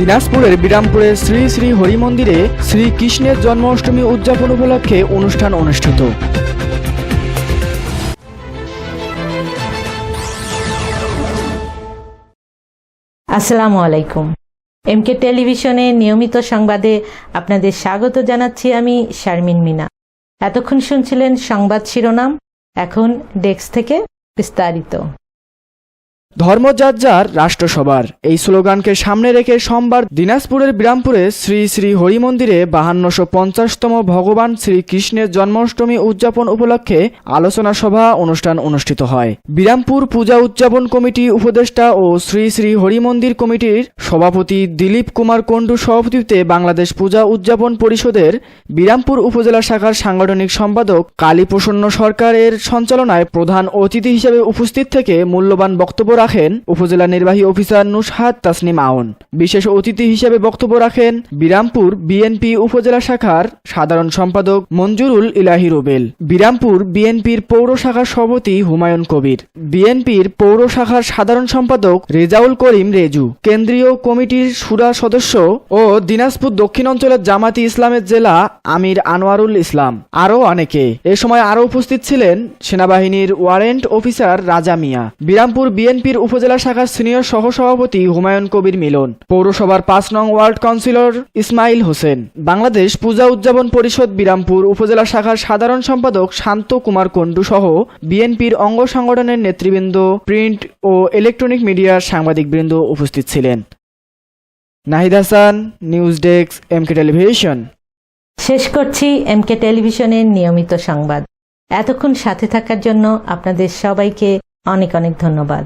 দিনাজপুরের বিরামপুরের শ্রী শ্রী হরি মন্দিরে শ্রীকৃষ্ণের জন্মাষ্টমী উদযাপন উপলক্ষে অনুষ্ঠান অনুষ্ঠিত। আসসালামু আলাইকুম। এমকে টেলিভিশনে নিয়মিত সংবাদে আপনাদের স্বাগত জানাচ্ছি আমি শারমিন মিনা। এতক্ষণ শুনছিলেন সংবাদ শিরোনাম, এখন ডেস্ক থেকে বিস্তারিত। ধর্ম যার যার রাষ্ট্র সবার এই স্লোগানকে সামনে রেখে সোমবার দিনাজপুরের বিরামপুরে শ্রী শ্রী হরি মন্দিরে বাহান্নশো পঞ্চাশতম ভগবান শ্রীকৃষ্ণের জন্মাষ্টমী উদযাপন উপলক্ষে আলোচনা সভা অনুষ্ঠান অনুষ্ঠিত হয়। বিরামপুর পূজা উদযাপন কমিটি উপদেষ্টা ও শ্রী শ্রী হরি মন্দির কমিটির সভাপতি দিলীপ কুমার কুণ্ডু সভাপতিত্বে বাংলাদেশ পূজা উদযাপন পরিষদের বিরামপুর উপজেলা শাখার সাংগঠনিক সম্পাদক কালীপ্রসন্ন সরকারের সঞ্চালনায় প্রধান অতিথি হিসেবে উপস্থিত থেকে মূল্যবান বক্তব্য রাখেন উপজেলা নির্বাহী অফিসার নুসহাত তাসনিম আউন। বিশেষ অতিথি হিসেবে বক্তব্য রাখেন বিরামপুর বিএনপি উপজেলা শাখার সাধারণ সম্পাদক মঞ্জুরুল ইলাহি রুবেল, বিরামপুর বিএনপির পৌর শাখার সভাপতি হুমায়ুন কবির, বিএনপির পৌর শাখার সাধারণ সম্পাদক রেজাউল করিম রেজু, কেন্দ্রীয় কমিটির সুরা সদস্য ও দিনাজপুর দক্ষিণ অঞ্চলের জামাতি ইসলামের জেলা আমির আনোয়ারুল ইসলাম, আরও অনেকে। এ সময় আরও উপস্থিত ছিলেন সেনাবাহিনীর ওয়ারেন্ট অফিসার রাজা মিয়া। বিরামপুর বিএনপির উপজেলা শাখার সিনিয়র সহসভাপতি হুমায়ুন কবির মিলন, পৌরসভার পাঁচ নং ওয়ার্ড কাউন্সিলর ইসমাইল হোসেন, বাংলাদেশ পূজা উদযাপন পরিষদ বিরামপুর উপজেলা শাখার সাধারণ সম্পাদক শান্ত কুমার কুণ্ডু সহ বিএনপির অঙ্গ সংগঠনের নেতৃবৃন্দ, প্রিন্ট ও ইলেকট্রনিক মিডিয়ার সাংবাদিকবৃন্দ উপস্থিত ছিলেন। Nahid Hasan, news desk MK television. শেষ করছি এমকে টেলিভিশনের নিয়মিত সংবাদ। এতক্ষণ সাথে থাকার জন্য আপনাদের সবাইকে অনেক অনেক ধন্যবাদ।